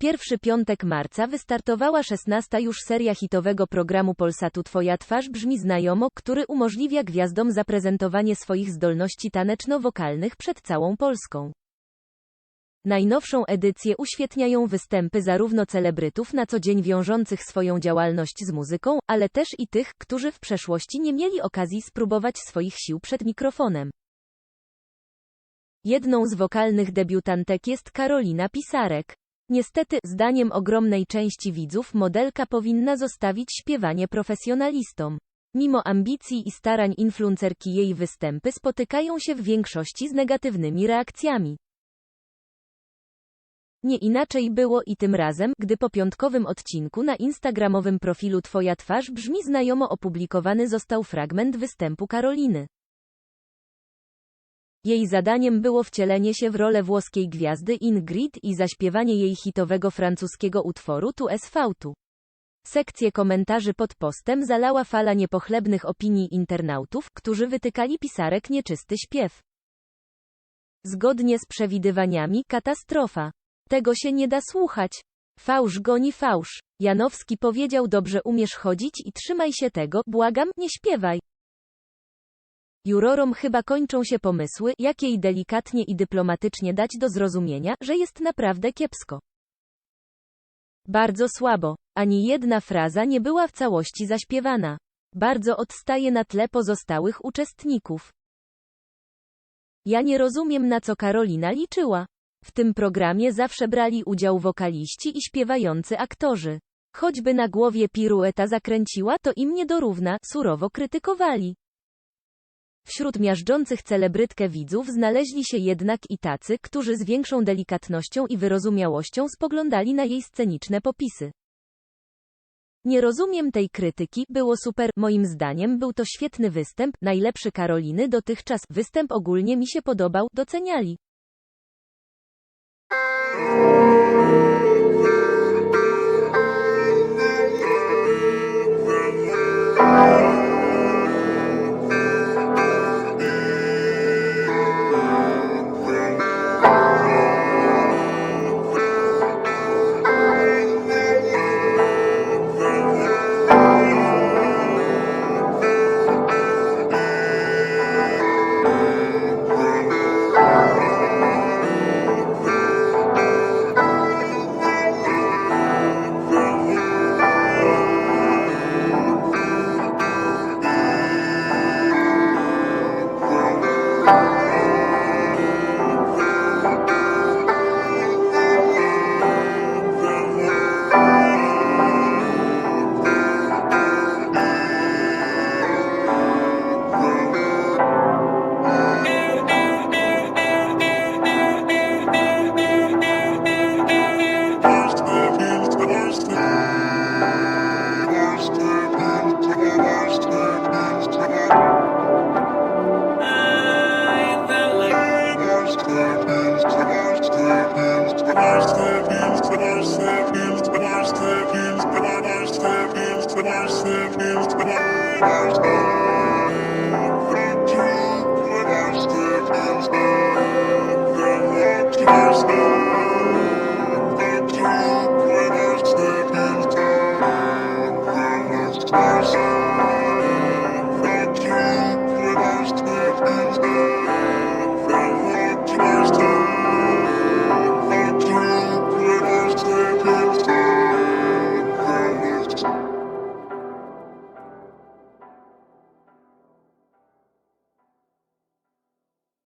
pierwszy piątek marca wystartowała 16 już seria hitowego programu Polsatu Twoja twarz brzmi znajomo, który umożliwia gwiazdom zaprezentowanie swoich zdolności taneczno-wokalnych przed całą Polską. Najnowszą edycję uświetniają występy zarówno celebrytów na co dzień wiążących swoją działalność z muzyką, ale też i tych, którzy w przeszłości nie mieli okazji spróbować swoich sił przed mikrofonem. Jedną z wokalnych debiutantek jest Karolina Pisarek. Niestety, zdaniem ogromnej części widzów, modelka powinna zostawić śpiewanie profesjonalistom. Mimo ambicji i starań influencerki jej występy spotykają się w większości z negatywnymi reakcjami. Nie inaczej było i tym razem, gdy po piątkowym odcinku na instagramowym profilu Twoja twarz brzmi znajomo opublikowany został fragment występu Karoliny. Jej zadaniem było wcielenie się w rolę włoskiej gwiazdy Ingrid i zaśpiewanie jej hitowego francuskiego utworu Tu es fautu. Sekcję komentarzy pod postem zalała fala niepochlebnych opinii internautów, którzy wytykali pisarek nieczysty śpiew. Zgodnie z przewidywaniami, katastrofa. Tego się nie da słuchać. Fałsz goni fałsz. Janowski powiedział dobrze umiesz chodzić i trzymaj się tego, błagam, nie śpiewaj. Jurorom chyba kończą się pomysły, jak jej delikatnie i dyplomatycznie dać do zrozumienia, że jest naprawdę kiepsko. Bardzo słabo. Ani jedna fraza nie była w całości zaśpiewana. Bardzo odstaje na tle pozostałych uczestników. Ja nie rozumiem na co Karolina liczyła. W tym programie zawsze brali udział wokaliści i śpiewający aktorzy. Choćby na głowie pirueta zakręciła, to im nie dorówna, surowo krytykowali. Wśród miażdżących celebrytkę widzów znaleźli się jednak i tacy, którzy z większą delikatnością i wyrozumiałością spoglądali na jej sceniczne popisy. Nie rozumiem tej krytyki, było super, moim zdaniem był to świetny występ, najlepszy Karoliny dotychczas, występ ogólnie mi się podobał, doceniali. Thank you.